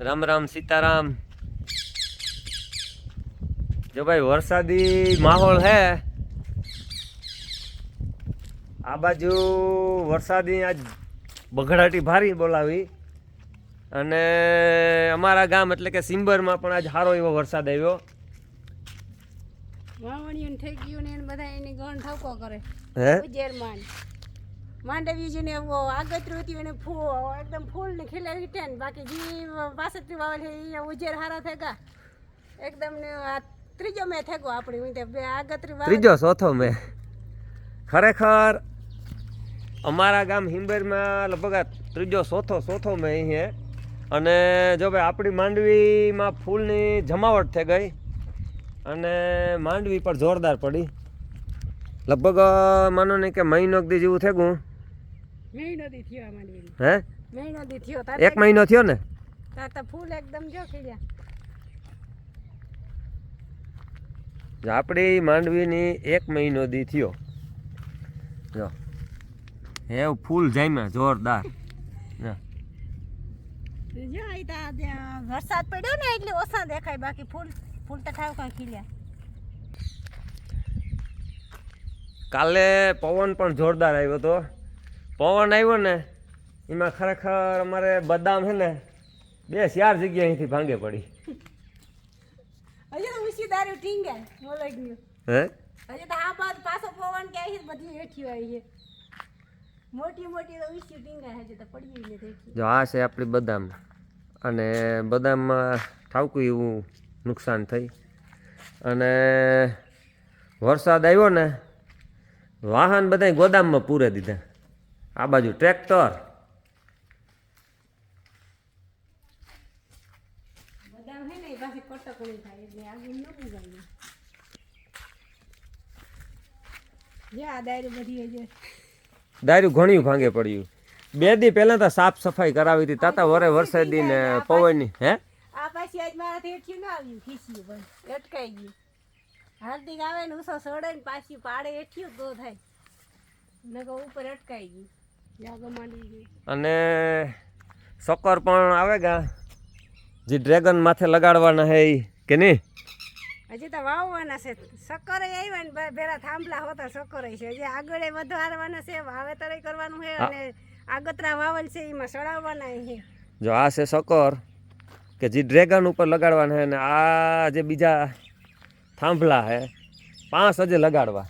રામ રામ સીતારામ. જો ભાઈ વરસાદી માહોલ હે. આ બાજુ વરસાદી આજ બઘડાટી ભારી બોલાવી. અને અમારા ગામ એટલે કે સિંબરમાં પણ આજ સારો એવો વરસાદ આવ્યો. વાવણીઓ થઈ ગયું ને એને બધા એની ગણ ઠપકો કરે. હે? ઉજેરમાં માંડવી છે ને એવો આગતરું હતું એને ફૂલ એકદમ ફૂલ ને ખીલે રીટે ને બાકી જે પાસઠથી વાવેલ છે એ ઉજેર હારા થેગા. એકદમ ને આ ત્રીજો મેં થેગો આપણી હું બે આગતરી ત્રીજો ચોથો મેં. ખરેખર અમારા ગામ હિંબેરમાં લગભગ આ ત્રીજો ચોથો ચોથો મેં અહીંયા અને જો ભાઈ આપણી માંડવીમાં ફૂલની જમાવટ થઈ ગઈ અને માંડવી પર જોરદાર પડી. લગભગ માનો ને કે મહિનો દી જેવું થઈ ગયું મહિનો દી થયો આ માંડવી હે? એક મહિનો થયો ને? ફૂલ એકદમ જો આપણી માંડવીની એક મહિનો દી થયો. જો. હે ફૂલ જામ્યા જોરદાર. વરસાદ પડ્યો ને એટલે ઓછા દેખાય બાકી ફૂલ ફૂલ તો ઠાવકા ખીલ્યા. કાલે પવન પણ જોરદાર આવ્યો હતો પવન આવ્યો ને એમાં ખરેખર અમારે બદામ છે ને બે ચાર જગ્યા અહીંથી ભાંગે પડી. હજી તો ઉસી દારૂ ટીંગે બોલાઈ ગયું હે? હજી તો આ બાદ પાછો પવન કે છે બધી હેઠી આવી છે. મોટી મોટી તો ઉસી ટીંગા હજી તો પડી ને હેઠી જો આ છે આપણી બદામ. અને બદામમાં ઠાવકું એવું નુકસાન થઈ. અને વરસાદ આવ્યો ને વાહન બધા ગોદામમાં પૂરે દીધા. આ બાજુ ટ્રેક્ટર. એટલે દારૂ બધી ઘણું ભાંગે પડ્યું. બે દી પહેલાં તો સાફ સફાઈ કરાવી હતી તાતા વરે વરસાદી ને પવનની હે? આ પાછી આજ મારાથી હેઠી ના આવ્યું ખીસ્યું પણ અટકાઈ ગયું. હાર્દિક આવે ને ઉસો સડે ને પાછી પાડે હેઠ્યું તો થાય. નકો ઉપર અટકાઈ ગયું. અને સકર પણ આવે ગા. જે ડ્રેગન માથે લગાડવાના હે કે નહીં હજી તો વાવવાના છે. સક્કર આવ્યા ને ભેરા થાંભલા હોતા સક્કર છે. હજી આગળ વધારવાના છે વાવેતર કરવાનું છે અને આગતરા વાવલ છે એમાં સડાવવાના છે. જો આ છે શક્કર કે જે ડ્રેગન ઉપર લગાડવાના છે અને આ જે બીજા થાંભલા હે પાંચ હજે લગાડવા.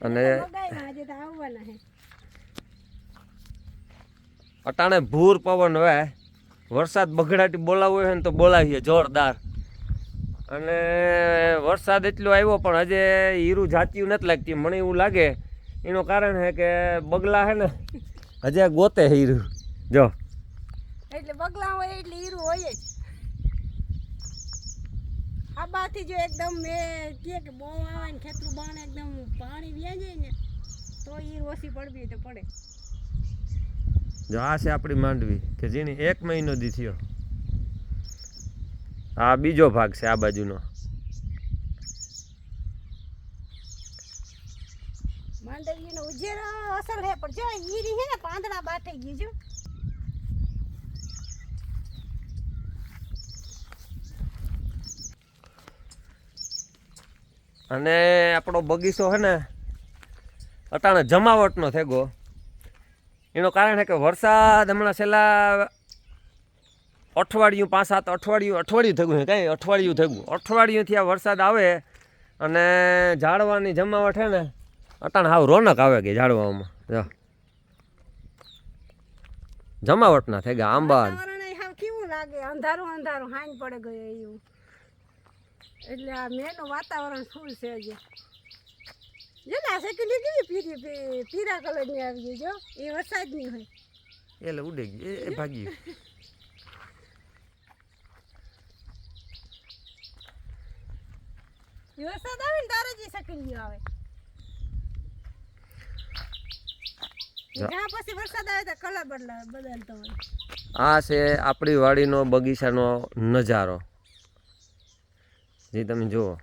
અને આવવાના છે. અટાણે ભૂર પવન હવે વરસાદ બગડાટી બોલાવવો હોય ને તો બોલાવીએ, જોરદાર. અને વરસાદ એટલો આવ્યો, પણ હજે હીરું જાત્યું નથી લાગતી. મને એવું લાગે, એનું કારણ છે કે બગલા છે ને, હજે ગોતે હીરું. જો. એટલે બગલા હોય એટલે હીરું હોય જ. આ બાથી જો એકદમ મેં કે બહુ આવે ને ખેતરું બાણ એકદમ પાણી વ્યા જાય ને, તો હીર ઓછી પડવી તો પડે. જો આ છે આપણી માંડવી કે જેની એક મહિનો દી થયો. આ બીજો ભાગ છે આ બાજુનો. માંડવીનો ઉજેરો અસર હે પણ જો હે ને પાંદડા બાટે ગયું જો અને આપણો બગીચો છે ને અટાણે જમાવટનો થેગો. એનું કારણ છે કે વરસાદ હમણાં છેલ્લા અઠવાડિયું, પાંચ, સાત અઠવાડિયું અઠવાડિયું થયું છે, કાંઈ અઠવાડિયું થયું. અઠવાડિયુંથી આ વરસાદ આવે અને ઝાડવાની જમાવટ છે ને, અટાણે હાવ રોનક આવે કે ઝાડવામાં. જો. જમાવટના થઈ ગયા આંબા ને. કેવું લાગે? અંધારું અંધારું, હાંજ પડે ગયો એટલે આ મેનું વાતાવરણ શું છે હજી? જો ને આ સેકન્ડ પીરી પીરા કલરની આવી જો એ વરસાદની હોય. એટલે ઉડે ગયું એ- ભાગી વરસાદ આવે ને તારે જ સેકન્ડ આવે. જ્યાં પછી વરસાદ આવે તો કલર બદલા બદલતો હોય. આ છે આપણી વાડીનો બગીચાનો નજારો. જે તમે જુઓ.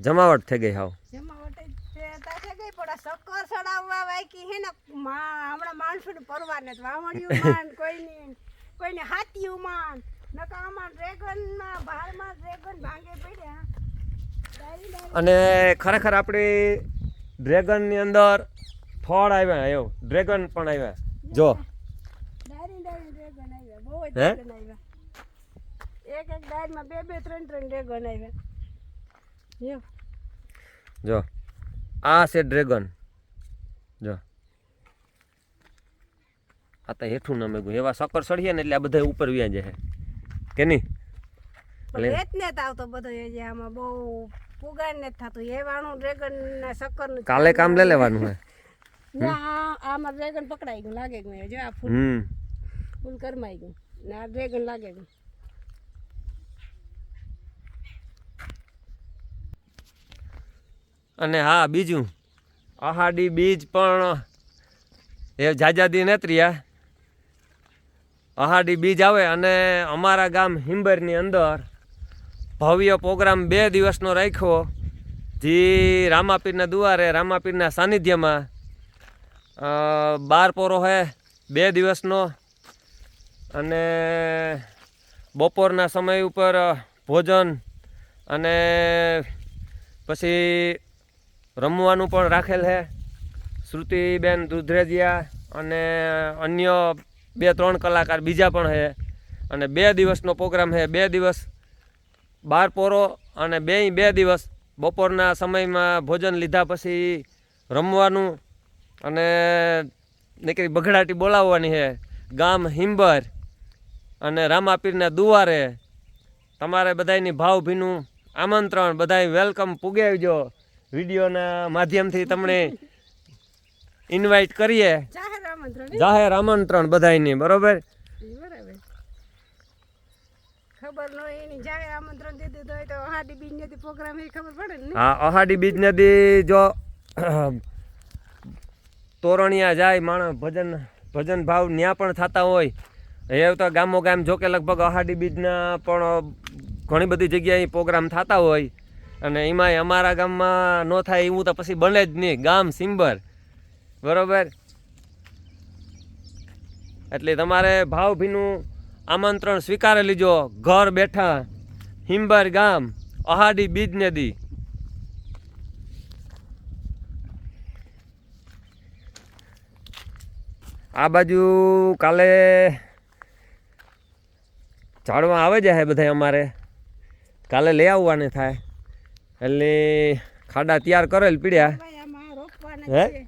જમાવટ થઈ ગઈ હાવ. કોઈને હાથીઓમાં નકામાં ડ્રેગનમાં ભારમાં ડ્રેગન ભાંગે પડ્યા. અને ખરેખર આપણી ડ્રેગનની અંદર ફળ આવ્યા એવું ડ્રેગન પણ આવ્યા. જો. હે? એક એક ડાયરમાં બે બે ત્રણ ત્રણ ડ્રેગન આવ્યા. જો જો આ છે ડ્રેગન. જો. આ તો હેઠું ન મેગું એવા સકર સળીએ ને એટલે આ બધા ઉપર વ્યા જાય કે નહીં? કાલે કામ લઈ લેવાનું હે આમાં ડ્રેગન પકડાઈ ગયું લાગે ગયું. જો આ ફૂલ ફૂલ કરમાઈ ગયું. ને આ ડ્રેગન લાગે ગયું. અને હા, બીજું? આહાડી બીજ પણ એ જાજાદી નેત્રિયા અહાડી બીજ આવે અને અમારા ગામ હિંબરની અંદર ભવ્ય પ્રોગ્રામ બે દિવસનો રાખ્યો. જે રામાપીરના દુવારે રામાપીરના સાનિધ્યમાં. બાર પોરો હે બે દિવસનો. અને બપોરના સમય ઉપર ભોજન અને પછી રમવાનું પણ રાખેલ છે. શ્રુતિબેન દુધરેજિયા અને અન્ય બે, ત્રણ કલાકાર બીજા પણ છે. અને બે દિવસનો પ્રોગ્રામ છે. બે દિવસ બાર પોરો અને બેય બે દિવસ બપોરના સમયમાં ભોજન લીધા પછી રમવાનું અને નીકળી બઘડાટી બોલાવવાની છે. ગામ હિંબર અને રામાપીરના દુવારે. તમારે બધાયની ભાવભીનું આમંત્રણ બધાય વેલકમ પુગાવજો વિડીયોના માધ્યમથી તમને ઇન્વાઇટ કરીએ. જાહેર આમંત્રણ બધાયની બરોબર? હા અહાડી બીજ નદી જો તોરણિયા જાય માણસ ભજન ભજન ભાવ ત્યાં પણ થતા હોય. એ તો ગામો ગામ જો કે લગભગ અહાડી બીજના પણ ઘણી બધી જગ્યાએ પ્રોગ્રામ થતા હોય. અને એમાંય અમારા ગામમાં ન થાય એવું તો પછી બને જ નહીં. ગામ સિમ્બર. બરોબર? એટલે તમારે ભાવભીનું આમંત્રણ સ્વીકારી લીજો. ઘર બેઠા. હિમ્બર ગામ. અહાડી બીજ નદી. આ બાજુ કાલે ઝાડવા આવે છે બધા અમારે. કાલે લઈ આવવાને થાય. એટલે ખાડા તૈયાર કરેલ પીડ્યા. ભાઈ હે? છે.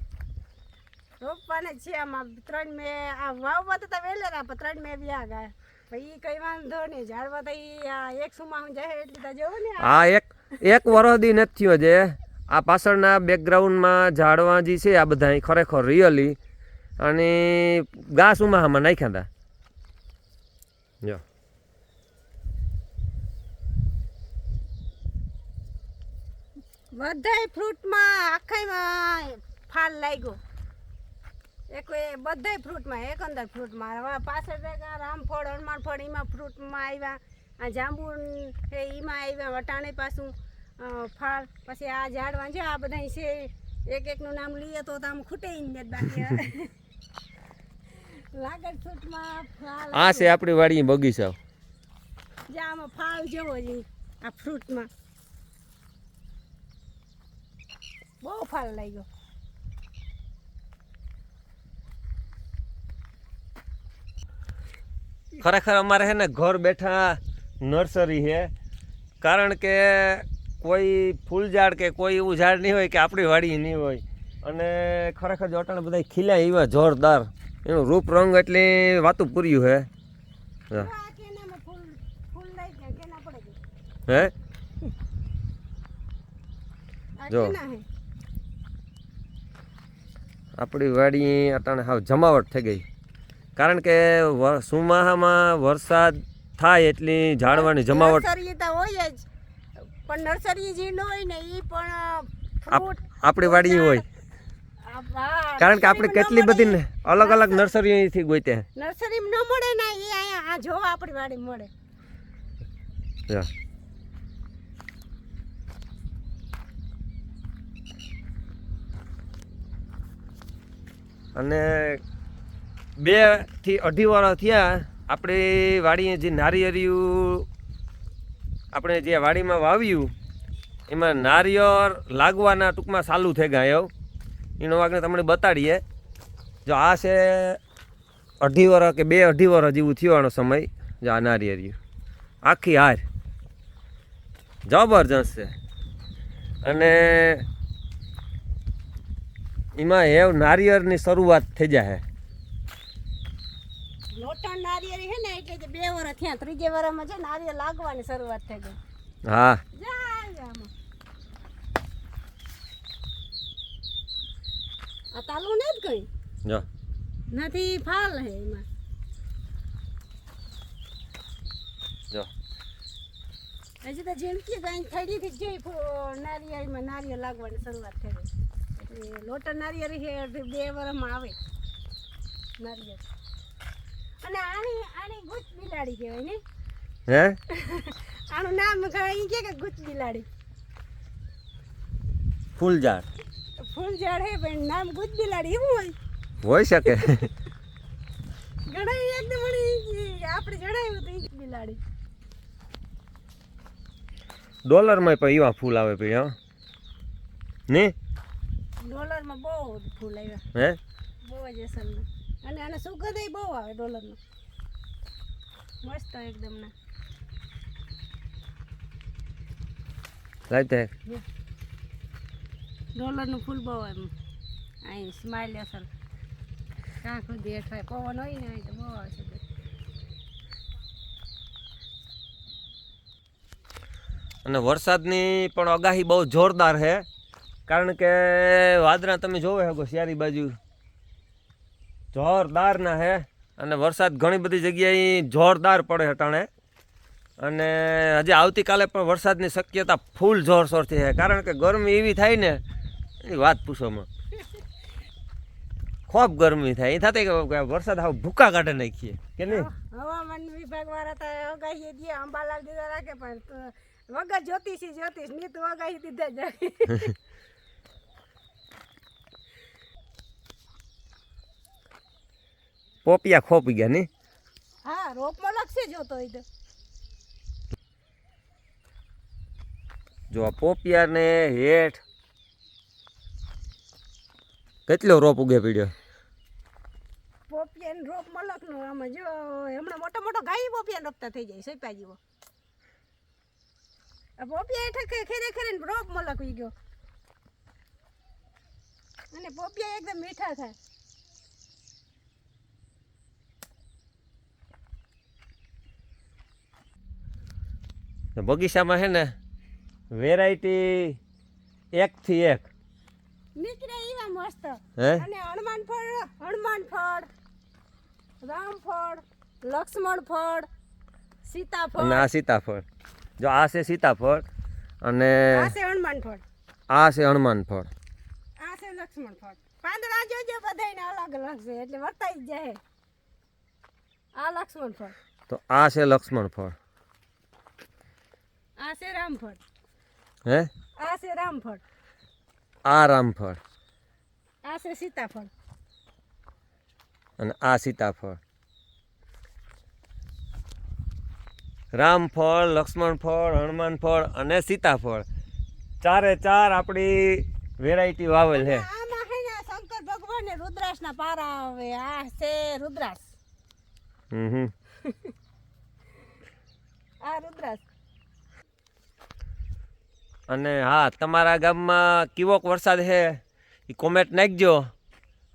છે આમાં. ત્રણ મે આ વાવવા તો તા વેલેરા પણ ત્રણ મે વ્યા ગયા. પછી કઈ વાંધો નહીં. ઝાડવા તો આ એક સુમા હું જાય એટલી તો જોવો ને આ એક એક વરદી નથી થયો જે. આ પાછળના બેકગ્રાઉન્ડમાં ઝાડવા જે છે આ બધા ખરેખર રિયલી અને ઘાસ ઉમાહામાં નાખ્યા હતા જો. બધાય ફ્રૂટમાં આખાઈમાં ફાલ લાગ્યો. એક બધાય ફ્રૂટમાં એકંદર ફ્રૂટમાં હવે પાછળ રામફળ હનુમાનફળ એમાં ફ્રૂટમાં આવ્યા. આ જાંબુ છે એમાં આવ્યા વટાણે પાછું ફાળ પછી આ ઝાડવા છે આ બધા છે. એક એકનું નામ લઈએ તો આમ ખૂટે નથી બાકી લાગડ ફ્રૂટમાં ફાલ આ છે આપણી વાડી બગીચા જે આમાં ફાલ જેવો છે આ ફ્રૂટમાં બહુ ફાલ લાગ્યો. ખરેખર અમારે છે ને ઘર બેઠા નર્સરી છે. કારણ કે કોઈ ફૂલ ઝાડ કે કોઈ એવું ઝાડ નહીં હોય કે આપણી વાડી નહીં હોય. અને ખરેખર જોટાણ બધા ખીલ્યા એવા જોરદાર. એનું રૂપ રંગ એટલે વાતું પૂર્યું છે? હા. હે જો. હે આપણી વાડી અટાણે હાવ જમાવટ થઈ ગઈ. કારણ કે સુમાહામાં વરસાદ થાય એટલી ઝાડવાની જમાવટ હોય જ. પણ નર્સરી જે ન હોય ને એ પણ આપણી વાડી હોય. કારણ કે આપણે કેટલી બધી ને અલગ અલગ નર્સરીથી ગોતે નર્સરી ન મળે ને એ અહીંયા આ જો આપણી વાડી મળે. અને બેથી અઢી વર્ષ થયા, આપણી વાડીએ જે નારિયેરિયું આપણે જે વાડીમાં વાવ્યું, એમાં નારિયેળ લાગવાના ટૂંકમાં ચાલુ થઈ ગયા, એવું. એનો વાગને તમને બતાડીએ. જો આ છે અઢી વર્ષ કે બે અઢી વર્ષ જેવું થયો સમય, જો આ નારિયેરિયું આખી હાર. જબરજસ્ત છે. અને એમાં હેવ નારિયેળની શરૂઆત થઈ જાય લોટણ નારિયેળ છે ને એટલે બે વરસ થયા ત્રીજે વરસમાં છે નારિયેળ લાગવાની શરૂઆત થઈ ગઈ. હા. આ તાલુ ને જ કઈ જો. નથી ફાલ હે એમાં. જો. હજી તો ઝીણકી ગાય થઈ ગઈ નારિયેળીમાં નારિયેળ લાગવાની શરૂઆત થઈ ગઈ. લોટણ નારિયેળી છે બે વરમાં આવે. નારિયેળ. અને આની આની ગુચ બિલાડી કહેવાય ને? હે? આનું નામ કહેવાય કે કે ગુચ બિલાડી. ફૂલ ઝાડ ફૂલ ઝાડ હે પણ નામ ગુચ બિલાડી એવું હોય. હોઈ શકે. ઘણા એકદમ આપણે જણાવ્યું તો ઈ બિલાડી. ડોલરમાં પણ એવા ફૂલ આવે ભાઈ હા. ને? ડોલરમાં બહુ ફૂલ આવ્યા. હે? બહુ જ અસલના અને આને સુગંધ બહુ આવે ડોલરનો મસ્ત એકદમ ના. લાઈતે ડોલરનું ફૂલ બહુ એમ. અહીં સ્માઇલ અસલ. કાં સુધી હેઠવાય પવન હોય ને અહીં તો બહુ આવે છે અને વરસાદની પણ આગાહી બહુ જોરદાર છે કારણ કે વાદરા તમે જોવે શકો શિયારી બાજુ. જોરદારના હે. અને વરસાદ ઘણી બધી જગ્યાએ જોરદાર પડે હટાણે. અને હજી આવતીકાલે પણ વરસાદની શક્યતા ફૂલ જોરશોરથી છે કારણ કે ગરમી એવી થાય ને એની વાત પૂછોમાં. ખૂબ ગરમી થાય. એ થતી કે વરસાદ આવું ભૂકા કાઢે નાખીએ. કે નહીં? હવામાન વિભાગ વાળા તો અગાહી દે અંબાલાલ દીધા રાખે પણ વગર જ્યોતિષી જ્યોતિષ નીત તો અગાહી દીધા જાય પોપિયા ખોપી ગયા નહીં હા રોપમાં લખશે જોતો હોય તો. જો આ પોપિયાને હેઠ કેટલો રોપ ઉગે પીડ્યો? પોપિયા રોપ મલકનો આમાં જો હમણાં મોટો મોટો ગાય પોપિયા રોપતા થઈ જાય સોપ્યા જેવો પોપિયા હેઠળ ખેરે ખેરે રોપ મલક ઉગ્યો અને પોપિયા એકદમ મીઠા થાય. બગીચામાં છે ને વેરાયટી એકથી એક. નીકળે એવા મસ્ત. હે? અને હનુમાન ફળ હનુમાન ફળ રામ ફળ લક્ષ્મણ ફળ સીતાફળ. અને આ સીતાફળ. જો આ છે સીતાફળ અને આ છે હનુમાન ફળ. આ છે હનુમાન ફળ. આ છે લક્ષ્મણ ફળ. પાંદડા જોજો બધાને અલગ અલગ છે એટલે વર્તાઈ જાય. આ લક્ષ્મણ ફળ. તો આ છે લક્ષ્મણ ફળ. આ છે રામફળ. હે? આ છે રામફળ. આ રામફળ. આ છે સીતાફળ. અને આ સીતાફળ. રામફળ લક્ષ્મણ ફળ હનુમાન ફળ અને સીતાફળ. ચારે ચાર આપણી વેરાયટી વાવેલ છે શંકર ભગવાન ને રુદ્રાસના પારા આવે. આ છે રુદ્રાસ હમ હમ. આ રુદ્રાસ અને હા, તમારા ગામમાં કેવોક વરસાદ છે? એ કોમેન્ટ નાખજો.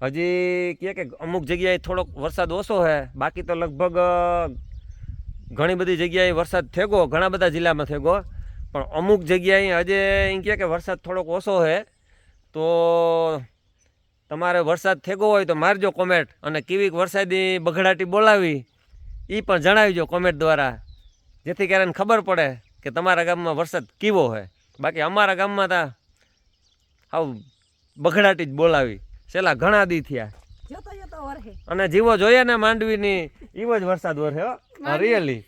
હજી કહે કે અમુક જગ્યાએ થોડોક વરસાદ ઓછો છે. બાકી તો લગભગ ઘણી બધી જગ્યાએ વરસાદ થેગો, ઘણા બધા જિલ્લામાં થેગો. પણ અમુક જગ્યાએ હજે એમ કહે કે વરસાદ થોડોક ઓછો છે. તો તમારે વરસાદ થેગો હોય તો મારજો કોમેન્ટ અને કેવી વરસાદી બઘડાટી બોલાવી એ પણ જણાવજો કોમેન્ટ દ્વારા. જેથી કરીને ખબર પડે કે તમારા ગામમાં વરસાદ કેવો છે. બાકી અમારા ગામમાં તા આવ બગડાટી જ બોલાવી. છેલ્લા ઘણા દી થયા. અને જીવો જોઈએ ને માંડવીની એવો જ વરસાદ વરસે હો. રિયલી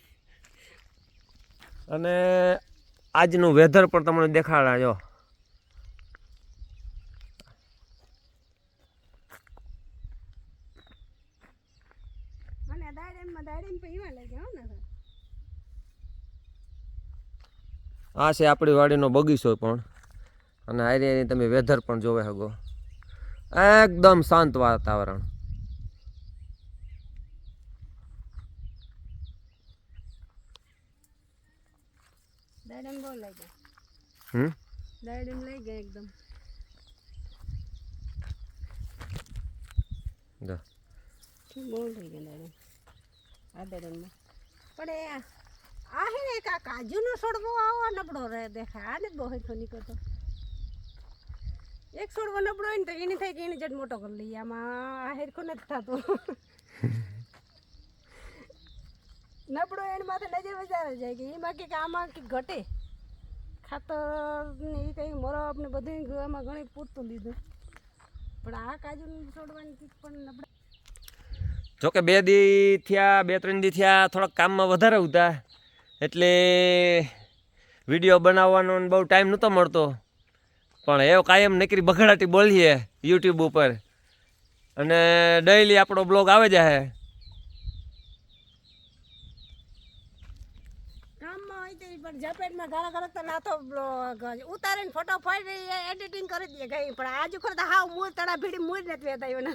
અને આજનું વેધર પણ તમને દેખાડા જો. અને દાયરામાં દાડીને પીવા લાગ્યા હો ને આ છે આપણી વાડીનો બગીચો પણ. અને આરી આરી તમે વેધર પણ જોવે શકો. એકદમ શાંત વાતાવરણ. હમ? લઈ ગયા એકદમ. થઈ ગયા આ આ હે ને આ કાજુનો છોડવો આવો નબળો રહે દેખાય. આને બહુ હેઠો નીકળતો. એક છોડવો નબળો હોય ને તો એને થાય કે એને જટ મોટો કરી લઈએ. આમાં આ હેરખો નથી થતો. નબળો એની માથે નજર વધારે જાય કે એમાં કે આમાં કે ઘટે. ખાતર ને એ કંઈ મોરબ ને બધું આમાં ઘણી પૂરતું લીધું. પણ આ કાજુ છોડવાની પણ નબળા. જોકે બે દી થયા બે ત્રણ દી થયા થોડાક કામમાં વધારે હતા એટલે વીડિયો બનાવવાનો બહુ ટાઈમ નહોતો મળતો. પણ એવો કાયમ નકરી બગડાટી બોલીએ યુટ્યુબ ઉપર. અને ડેઈલી આપણો બ્લોગ આવે પણ ઝપેટમાં ગાળા ગાળા તો ના તો બ્લોગ ઉતારીને ફોટો ફાડી એડિટિંગ કરી દઈએ કઈ પણ આજુ ખર હાવ મૂળ તળા ભીડી મૂળ નથી વેતા એવા